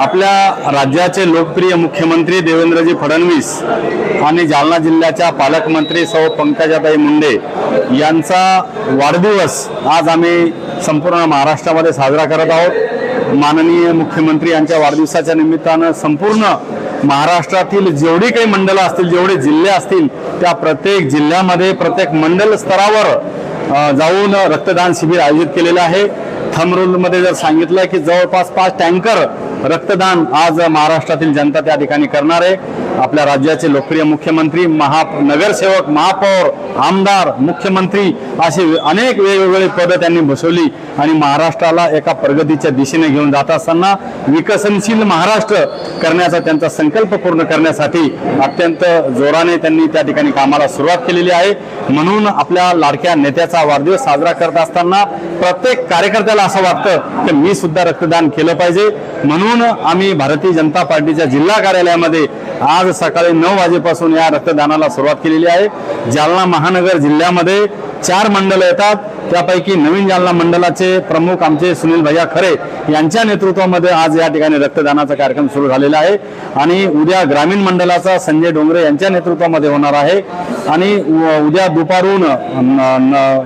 आपल्या राज्याचे लोकप्रिय मुख्यमंत्री देवेंद्रजी फडणवीस आणि जालना जिल्ह्याच्या पालकमंत्री सौ पंकजाताई मुंडे यांचा वाढदिवस आज आम्ही संपूर्ण महाराष्ट्रामध्ये साजरा करत आहोत. माननीय मुख्यमंत्री यांच्या वाढदिवसाच्या निमित्तानं संपूर्ण महाराष्ट्रातील जेवढी काही मंडळं असतील जेवढे जिल्हे असतील त्या प्रत्येक जिल्ह्यामध्ये प्रत्येक मंडल स्तरावर जाऊन रक्तदान शिबिर आयोजित केलेलं आहे. थमरूलमध्ये जर सांगितलं की जवळपास पाच टँकर रक्तदान आज महाराष्ट्रातील जनता त्या ठिकाणी करणार आहे. आपल्या राज्याचे लोकप्रिय मुख्यमंत्री महा नगरसेवक महापौर आमदार मुख्यमंत्री असे अनेक वेगवेगळे पदं त्यांनी बसवली आणि महाराष्ट्राला एका प्रगतीच्या दिशेने घेऊन जात असताना विकसनशील महाराष्ट्र करण्याचा त्यांचा संकल्प पूर्ण करण्यासाठी अत्यंत जोराने त्यांनी त्या ठिकाणी कामाला सुरुवात केलेली आहे. म्हणून आपल्या लाडक्या नेत्याचा वाढदिवस साजरा करत असताना प्रत्येक कार्यकर्त्याला असं वाटतं की मी सुद्धा रक्तदान केलं पाहिजे. म्हणून म्हणून आम्ही भारतीय जनता पार्टीच्या जिल्हा कार्यालयामध्ये आज सकाळी नऊ वाजेपासून या रक्तदानाला सुरुवात केलेली आहे. जालना महानगर जिल्ह्यामध्ये चार मंडळं येतात. त्यापैकी नवीन जालना मंडळाचे प्रमुख आमचे सुनील भैया खरे यांच्या नेतृत्वामध्ये आज या ठिकाणी रक्तदानाचा कार्यक्रम सुरू झालेला आहे. आणि उद्या ग्रामीण मंडळाचा संजय डोंगरे यांच्या नेतृत्वामध्ये होणार आहे. आणि उ- उद्या दुपारून न-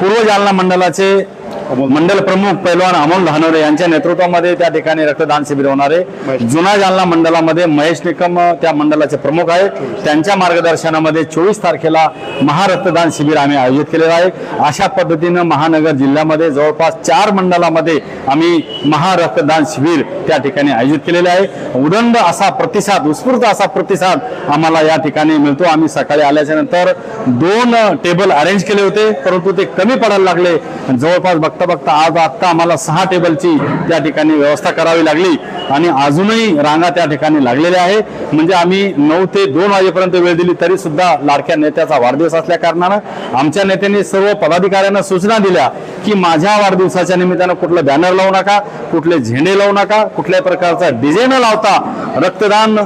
पूर्व जालना मंडळाचे मंडल प्रमुख पैलवान अमोल धानोरे यांच्या नेतृत्वामध्ये त्या ठिकाणी रक्तदान शिबिर होणार आहे. जुना जालना मंडळामध्ये महेश निकम त्या मंडळाचे प्रमुख आहेत. त्यांच्या मार्गदर्शनामध्ये चोवीस तारखेला महारक्तदान शिबिर आम्ही आयोजित केलेलं आहे. अशा पद्धतीनं महानगर जिल्ह्यामध्ये जवळपास चार मंडळामध्ये आम्ही महारक्तदान शिबिर त्या ठिकाणी आयोजित केलेले आहे. उदंड असा प्रतिसाद उत्स्फूर्त असा प्रतिसाद आम्हाला या ठिकाणी मिळतो. आम्ही सकाळी आल्याच्यानंतर दोन टेबल अरेंज केले होते परंतु ते कमी पडायला लागले. जवळपास बघता बघता आज आत्ता आम्हाला सहा टेबलची त्या ठिकाणी व्यवस्था करावी लागली. आणि अजूनही रांगा त्या ठिकाणी लागलेल्या आहे. म्हणजे आम्ही नऊ ते दोन वाजेपर्यंत वेळ दिली तरी सुद्धा लाडक्या नेत्याचा वाढदिवस असल्या कारणानं आमच्या नेत्यांनी सर्व पदाधिकाऱ्यांना सूचना दिल्या की माझ्या वाढदिवसाच्या निमित्तानं कुठलं बॅनर लावू नका कुठले झेंडे लावू नका कुठल्याही प्रकारचा डिझाईन न लावता रक्तदान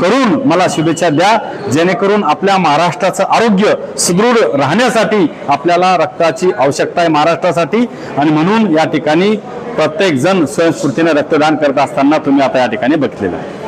करून मला शुभेच्छा द्या. जेणेकरून आपल्या महाराष्ट्राचं आरोग्य सुदृढ राहण्यासाठी आपल्याला रक्ताची आवश्यकता आहे महाराष्ट्रासाठी. आणि म्हणून या ठिकाणी प्रत्येक जण स्वयंस्फूर्तीने रक्तदान करत असताना तुम्ही आता या ठिकाणी बघितलेलं आहे.